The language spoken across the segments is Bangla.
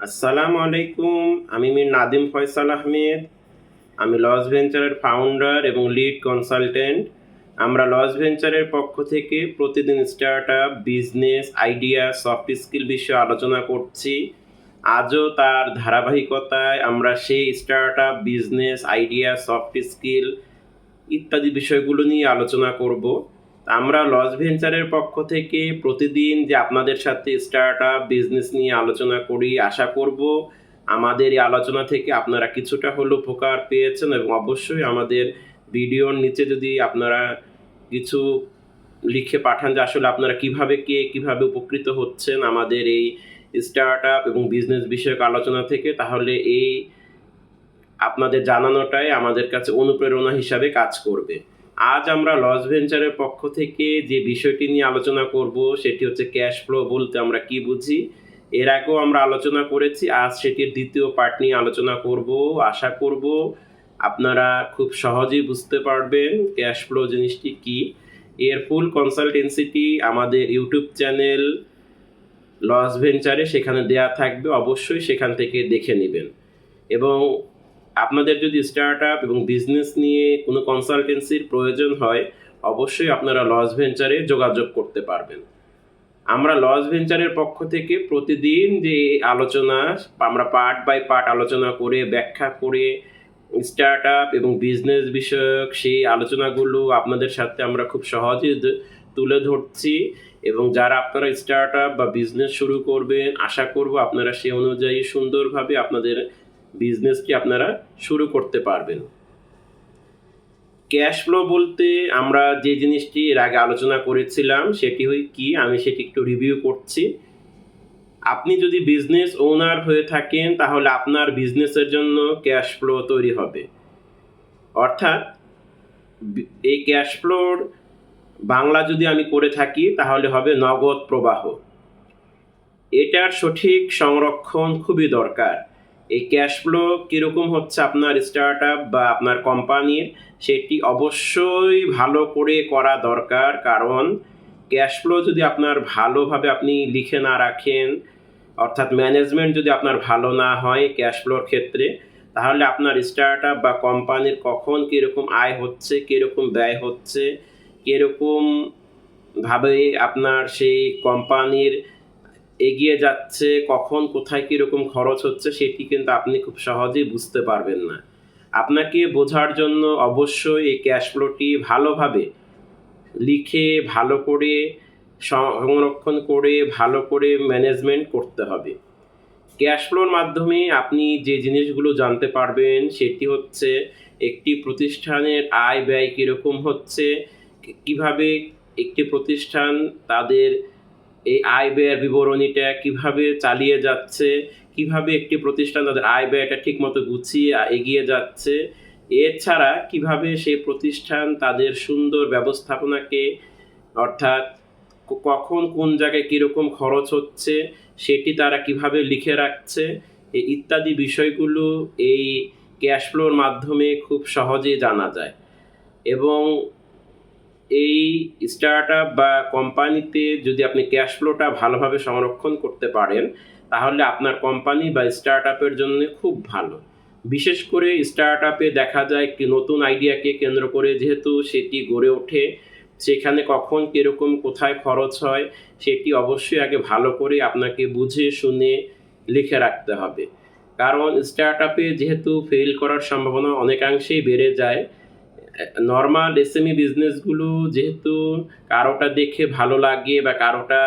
আসসালামু আলাইকুম, আমি মির নাদিম ফয়সাল আহমেদ। আমি লস ভেঞ্চারের ফাউন্ডার এবং লিড কনসালটেন্ট আমরা লস ভেঞ্চারের পক্ষ থেকে প্রতিদিন startup business idea soft skill বিষয়ে আলোচনা করছি। আজও তার ধারাবাহিকতায় আমরা সেই startup business idea soft skill ইত্যাদি বিষয়গুলো নিয়ে আলোচনা করব। আমরা লস ভেঞ্চারের পক্ষ থেকে প্রতিদিন যে আপনাদের সাথে স্টার্ট বিজনেস নিয়ে আলোচনা করি, আশা করব আমাদের এই আলোচনা থেকে আপনারা কিছুটা হলেও উপকার পেয়েছেন এবং অবশ্যই আমাদের ভিডিওর নিচে যদি আপনারা কিছু লিখে পাঠান যে আসলে আপনারা কীভাবে কে কীভাবে উপকৃত হচ্ছেন আমাদের এই স্টার্ট এবং বিজনেস বিষয়ক আলোচনা থেকে, তাহলে এই আপনাদের জানানোটাই আমাদের কাছে অনুপ্রেরণা হিসাবে কাজ করবে। আজ আমরা লস ভেঞ্চারের পক্ষ থেকে যে বিষয়টি নিয়ে আলোচনা করব, সেটি হচ্ছে ক্যাশ ফ্লো বলতে আমরা কি বুঝি। এর আগেও আমরা আলোচনা করেছি, আজ সেটির দ্বিতীয় পার্ট নিয়ে আলোচনা করব। আশা করব আপনারা খুব সহজেই বুঝতে পারবেন ক্যাশ ফ্লো জিনিসটি কি। এর ফুল কনসালটেন্সিটি আমাদের ইউটিউব চ্যানেল লস ভেঞ্চারে সেখানে দেয়া থাকবে, অবশ্যই সেখান থেকে দেখে নেবেন। এবং আপনাদের যদি স্টার্ট আপ এবং বিজনেস নিয়ে কোনো কনসালটেন্সির প্রয়োজন হয়, অবশ্যই আপনারা লস ভেঞ্চারে যোগাযোগ করতে পারবেন। আমরা লস ভেঞ্চারের পক্ষ থেকে প্রতিদিন যে আলোচনা, আমরা পার্ট বাই পার্ট আলোচনা করে, ব্যাখ্যা করে স্টার্ট আপ এবং বিজনেস বিষয়ক সেই আলোচনাগুলো আপনাদের সাথে আমরা খুব সহজে তুলে ধরছি এবং যারা আপনারা স্টার্ট আপ বা বিজনেস শুরু করবেন, আশা করব আপনারা সে অনুযায়ী সুন্দরভাবে আপনাদের বিজনেসটি আপনারা শুরু করতে পারবেন? ক্যাশ ফ্লো বলতে আমরা যে জিনিসটি এর আগে আলোচনা করেছিলাম, সেটি হই কি? আমি সেটি একটু রিভিউ করছি। আপনি যদি বিজনেস ওনার হয়ে থাকেন, তাহলে আপনার বিজনেসের জন্য ক্যাশ ফ্লো তৈরি হবে। অর্থাৎ এই ক্যাশ ফ্লোর বাংলা যদি আমি করে থাকি, তাহলে হবে নগদ প্রবাহ। এটার সঠিক সংরক্ষণ খুবই দরকার। এই ক্যাশ ফ্লো কীরকম হচ্ছে আপনার স্টার্ট আপ বা আপনার কোম্পানির সেটি অবশ্যই ভালো করে করা দরকার। কারণ ক্যাশ ফ্লো যদি আপনার ভালোভাবে আপনি লিখে না রাখেন, অর্থাৎ ম্যানেজমেন্ট যদি আপনার ভালো না হয় ক্যাশ ফ্লোর ক্ষেত্রে, তাহলে আপনার স্টার্ট আপ বা কোম্পানির কখন কীরকম আয় হচ্ছে, কীরকম ব্যয় হচ্ছে, কীরকম ভাবে আপনার সেই কোম্পানির এগিয়ে যাচ্ছে, কখন, কোথায় কীরকম খরচ হচ্ছে সেটি কিন্তু আপনি খুব সহজেই বুঝতে পারবেন না। আপনাকে বোঝার জন্য অবশ্যই এই ক্যাশ ফ্লোটি ভালোভাবে লিখে, ভালো করে সংরক্ষণ করে, ভালো করে ম্যানেজমেন্ট করতে হবে। ক্যাশ ফ্লোর মাধ্যমে আপনি যে জিনিসগুলো জানতে পারবেন সেটি হচ্ছে একটি প্রতিষ্ঠানের আয় ব্যয় কীরকম হচ্ছে, কীভাবে একটি প্রতিষ্ঠান তাদের এই আয় ব্যয়ের বিবরণীটা কীভাবে চালিয়ে যাচ্ছে, কীভাবে একটি প্রতিষ্ঠান তাদের আয় ব্যয়টা ঠিকমতো গুছিয়ে এগিয়ে যাচ্ছে, এছাড়া কীভাবে সেই প্রতিষ্ঠান তাদের সুন্দর ব্যবস্থাপনাকে, অর্থাৎ কখন কোন জায়গায় কীরকম খরচ হচ্ছে, সেটি তারা কীভাবে লিখে রাখছে ইত্যাদি বিষয়গুলো এই ক্যাশ ফ্লোর মাধ্যমে খুব সহজেই জানা যায়। এবং এই স্টার্ট আপ বা কোম্পানিতে যদি আপনি ক্যাশ ফ্লোটা ভালোভাবে সংরক্ষণ করতে পারেন, তাহলে আপনার কোম্পানি বা স্টার্ট আপের জন্য খুব ভালো। বিশেষ করে স্টার্ট আপে দেখা যায় কি, নতুন আইডিয়াকে কেন্দ্র করে যেহেতু সেটি গড়ে ওঠে, সেখানে কখন কীরকম কোথায় খরচ হয়, সেটি অবশ্যই আগে ভালো করে আপনাকে বুঝে, শুনে লিখে রাখতে হবে। কারণ স্টার্ট আপে যেহেতু ফেল করার সম্ভাবনা অনেকাংশেই বেড়ে যায় নর্মাল এসএমই বিজনেসগুলো যেহেতু কারোটা দেখে ভালো লাগে বা কারোটা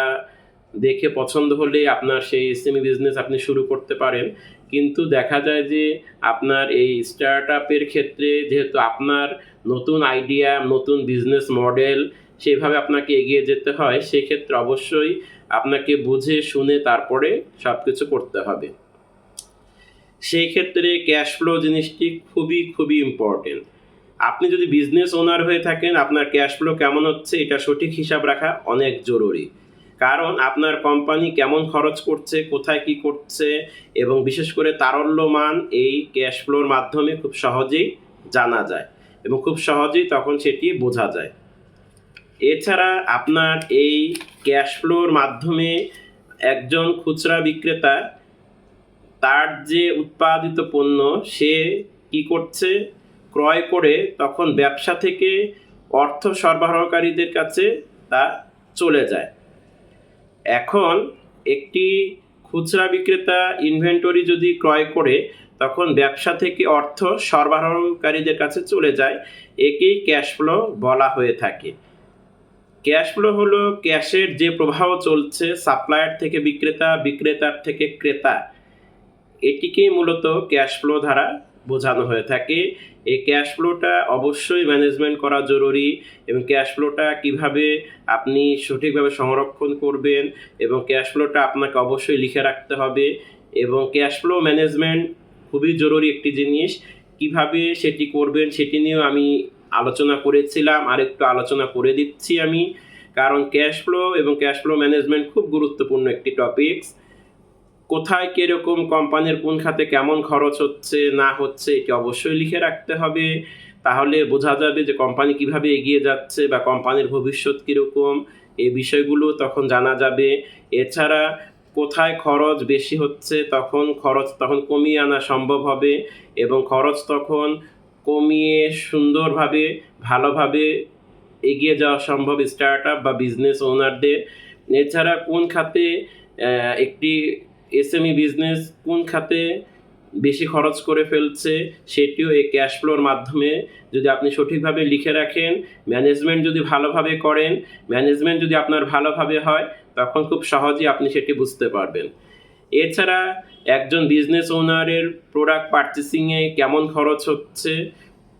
দেখে পছন্দ হলে আপনার সেই এসএমই বিজনেস আপনি শুরু করতে পারেন। কিন্তু দেখা যায় যে আপনার এই স্টার্ট আপের ক্ষেত্রে যেহেতু আপনার নতুন আইডিয়া নতুন বিজনেস মডেল সেভাবে আপনাকে এগিয়ে যেতে হয়, সেক্ষেত্রে অবশ্যই আপনাকে বুঝে, শুনে তারপরে সব কিছু করতে হবে। সেই ক্ষেত্রে ক্যাশ ফ্লো জিনিসটি খুবই খুবই ইম্পর্টেন্ট আপনি যদি বিজনেস ওনার হয়ে থাকেন, আপনার ক্যাশ ফ্লো কেমন হচ্ছে এটা সঠিক হিসাব রাখা অনেক জরুরি। কারণ আপনার কোম্পানি কেমন খরচ করছে, কোথায় কি করছে এবং বিশেষ করে তারল্যমান এই ক্যাশ ফ্লোর মাধ্যমে খুব সহজেই জানা যায় এবং খুব সহজেই তখন সেটি বোঝা যায়। এছাড়া আপনার এই ক্যাশ ফ্লোর মাধ্যমে একজন খুচরা বিক্রেতা, তার যে উৎপাদিত পণ্য সে কি করছে ক্রয় করে তখন ব্যবসা থেকে অর্থ সরবরাহকারীদের কাছে তা চলে যায়। এখন একটি খুচরা বিক্রেতা ইনভেন্টরি যদি ক্রয় করে, তখন ব্যবসা থেকে অর্থ সরবরাহকারীদের কাছে চলে যায়। একেই ক্যাশ ফ্লো বলা হয়ে থাকে। ক্যাশ ফ্লো হলো ক্যাশের যে প্রবাহ চলছে সাপ্লায়ার থেকে বিক্রেতা, বিক্রেতার থেকে ক্রেতা, এটিকেই মূলত ক্যাশ ফ্লো দ্বারা বোঝানো হয়ে থাকে। এই ক্যাশ ফ্লোটা অবশ্যই ম্যানেজমেন্ট করা জরুরি এবং ক্যাশ ফ্লোটা কীভাবে আপনি সঠিকভাবে সংরক্ষণ করবেন এবং ক্যাশ ফ্লোটা আপনাকে অবশ্যই লিখে রাখতে হবে এবং ক্যাশ ফ্লো ম্যানেজমেন্ট খুবই জরুরি একটি জিনিস। কীভাবে সেটি করবেন সেটি নিয়েও আমি আলোচনা করেছিলাম আর একটু আলোচনা করে দিচ্ছি আমি। কারণ ক্যাশ ফ্লো এবং ক্যাশ ফ্লো ম্যানেজমেন্ট খুব গুরুত্বপূর্ণ একটি টপিকস কোথায় কীরকম কোম্পানির কোন খাতে কেমন খরচ হচ্ছে, না হচ্ছে এটি অবশ্যই লিখে রাখতে হবে। তাহলে বোঝা যাবে যে কোম্পানি কীভাবে এগিয়ে যাচ্ছে বা কোম্পানির ভবিষ্যৎ কীরকম এই বিষয়গুলো তখন জানা যাবে। এছাড়া কোথায় খরচ বেশি হচ্ছে, তখন খরচ তখন কমিয়ে আনা সম্ভব হবে এবং খরচ তখন কমিয়ে সুন্দরভাবে, ভালোভাবে এগিয়ে যাওয়া সম্ভব স্টার্ট আপ বা বিজনেস ওনারদের এছাড়া কোন খাতে একটি এসএমই বিজনেস কোন খাতে বেশি খরচ করে ফেলছে সেটিও এই ক্যাশ ফ্লোর মাধ্যমে যদি আপনি সঠিকভাবে লিখে রাখেন ম্যানেজমেন্ট যদি ভালোভাবে করেন ম্যানেজমেন্ট যদি আপনার ভালোভাবে হয়, তখন খুব সহজেই আপনি সেটি বুঝতে পারবেন। এছাড়া একজন বিজনেস ওনারের প্রোডাক্ট পারচেসিংয়ে কেমন খরচ হচ্ছে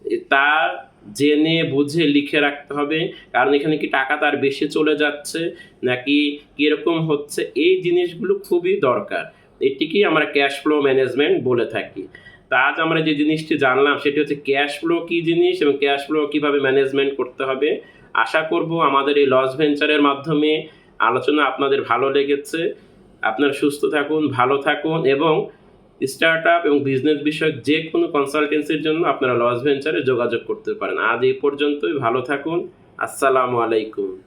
এ- তা জেনে বুঝে লিখে রাখতে হবে। কারণ এখানে কি টাকা তার বেশি চলে যাচ্ছে, নাকি কীরকম হচ্ছে, এই জিনিসগুলো খুবই দরকার। এটিকেই আমরা ক্যাশ ফ্লো ম্যানেজমেন্ট বলে থাকি। তা আজ আমরা যে জিনিসটি জানলাম, সেটি হচ্ছে ক্যাশ ফ্লো কী জিনিস এবং ক্যাশ ফ্লো কীভাবে ম্যানেজমেন্ট করতে হবে। আশা করব আমাদের এই লস ভেঞ্চারের মাধ্যমে আলোচনা আপনাদের ভালো লেগেছে। আপনারা সুস্থ থাকুন, ভালো থাকুন এবং স্টার্ট আপ এবং বিজনেস বিষয়ক যে কোনো কনসালটেন্সির জন্য আপনারা লস ভেঞ্চারে যোগাযোগ করতে পারেন। আজ এই পর্যন্তই, ভালো থাকুন, আসসালামু আলাইকুম।